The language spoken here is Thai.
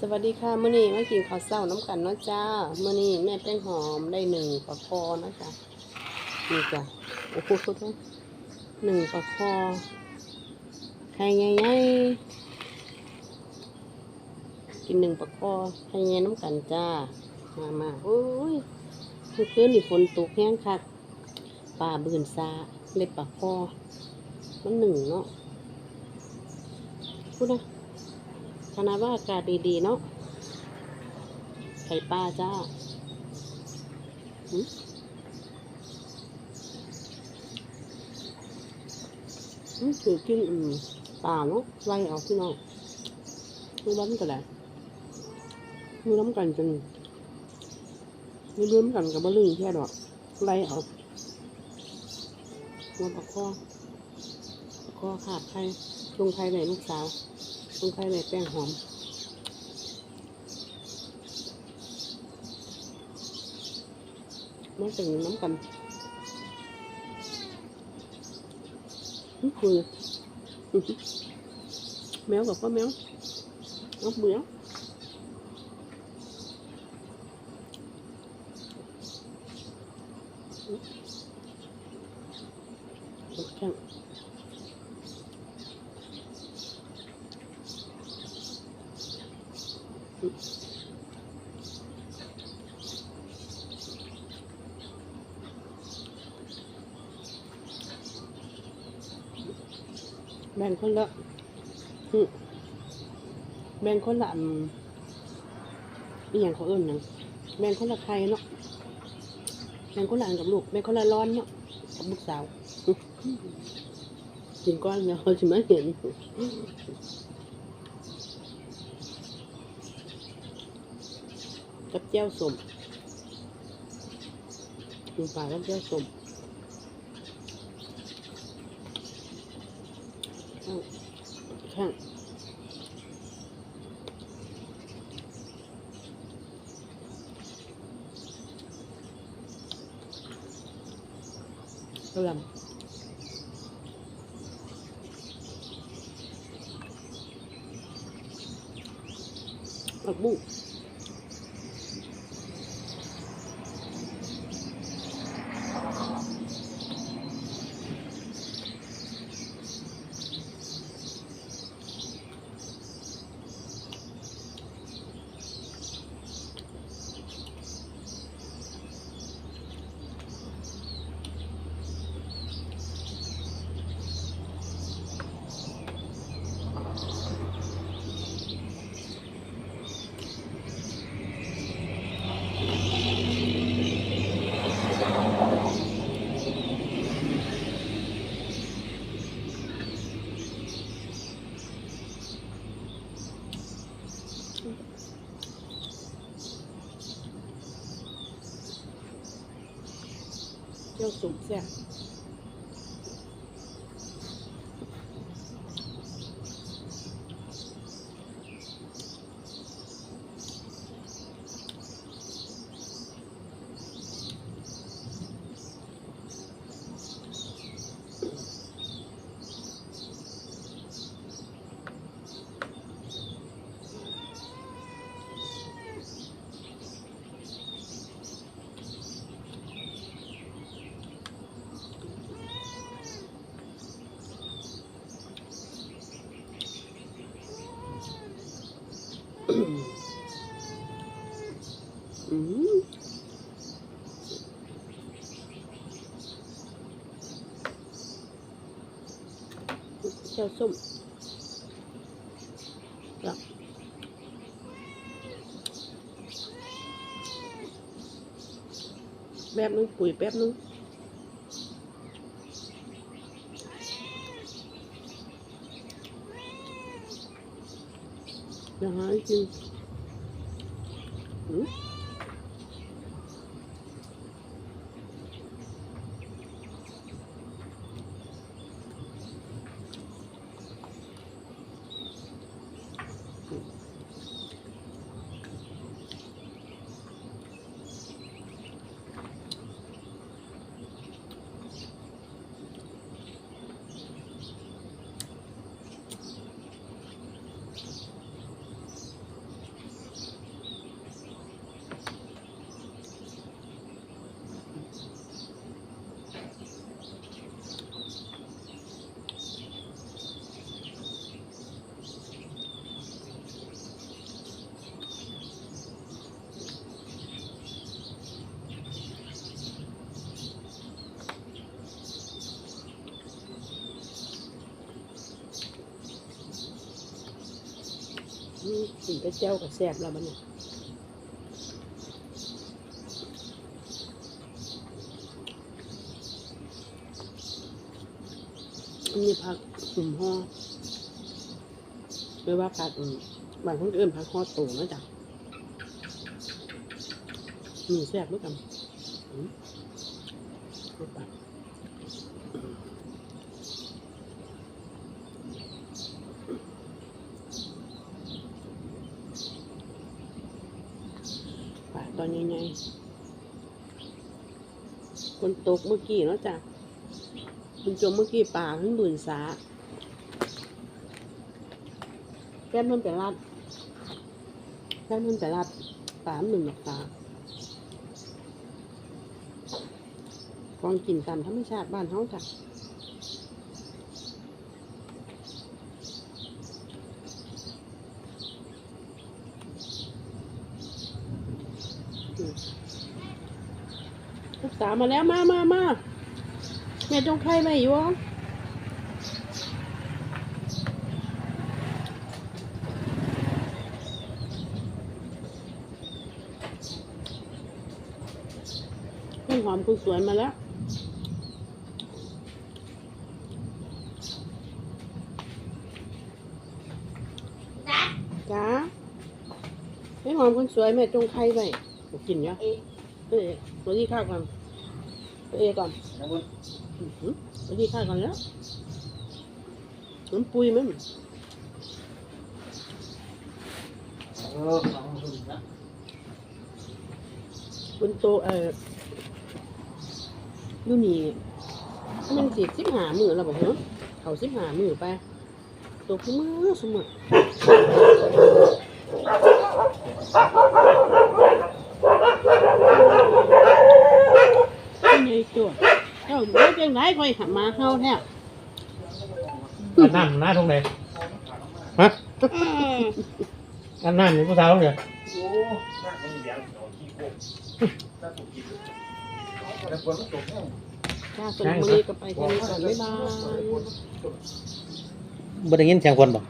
สวัสดีค่ะมื้อนี้มากินข้าวเช้าน้ำกันเนาะจ้ามื้อนี้แม่แป้งหอมได้หนึ่งปลาคอนะจ๊ะนี่จ้ะโอ้โหโทษหนึ่งปลาคอไข่ใหญ่ๆกินหนึ่งปลาคอไข่ใหญ่น้ำกันจ้ามามาโอ้ยเมื่อคืนนี่ฝนตกแห้งคักป่าบืนซาเล็บปลาคอมันหนึ่งเนาะพูดนะ ขนาดว่าอากาศดีๆเนาะไข่ปลาจ้าหืมอืมถือกินอืมปลาเนาะไล่เอาพี่น้องมือล้ำกันแหละมือล้ำกันจนมือล้ำกันกับบะลึงแค่ดอกไล่เอาหัวปลาคอปลาคอขาดไข่ลงไข่ในลูกสาว ต้องใช้ในแป้งหอมมันจะมีน้ำกันนี่คือแมวกับพ่อแมวเอาเบื่อแข็ง แบ่งคนละแบ่งคนละอืมอหย่างเขาเอื่นนะแบ่งคนละใครเนาะแบ่งคนละกับลูกแบ่งคนละร้อนเนาะกับลูกสาวกินก้อนเดียวจะไม่เห็น กับเจ้าสมกินปลากับเจ้าสมข้างกระลำผักบุ้ง เจ้า สมแซ่บอืมเจ้าส้มจ้ะแป๊บนึงปุ๋ยแป๊บนึง อย่าหาให้กิ กินกระเจ้ากับแซ่บแล้วมันเนี่ยมีผักหุ่มห่อหรือว่าผักบางคนเอิ้นผักห่อตูนะจ๊ะมีแซ่บด้วยกันอืมเอาไป ตอนใหญ่ๆคนตกเมื่อกี้เนาะจ้ะคุณจมเมื่อกี้ปลาขึ้นบืนสาแก้มมันไปรัดแก้มมันไปรัดปลาหนึ่งหลักปลาของกินตามธรรมชาติบ้านเฮาจ้ะ ลูกสาวมาแล้วมามามาแม่จงไข่ไว้อยู่วะต้นหอมคุณสวยมาแล้วจ้าให้หอมคนสวยแม่จงไข่ไว้ กินเนาะเอ๊ะเอ๊ะตัวที่ข้าวก่อนตัวเอก่อนนะบุญอื้อหือตัวที่ข้าวก่อนแล้วน้ำปุยมั้งเออลองดูนะบนโตะเอ่อดูนี่มันสิสิบหามือแล้วบ่เหรอเขาสิบหามือไปตัวคือมือสมอเป็นไงตัวเจ้าเมื่อจังไรคอยหันมาเฮาแท้อันน้ำหน้าตรงไหนฮะอันน้ำนี่ผู้สาวเนี่ยโอ้หน้ามันเหลียงเอาขี้โคกถ้าถูกกินแต่ฝนมันตกแห้งจ้าสมมุรีก็ไปแค่นี้ก่อนบ๊ายบายบ่ได้ยินเสียงคนบ่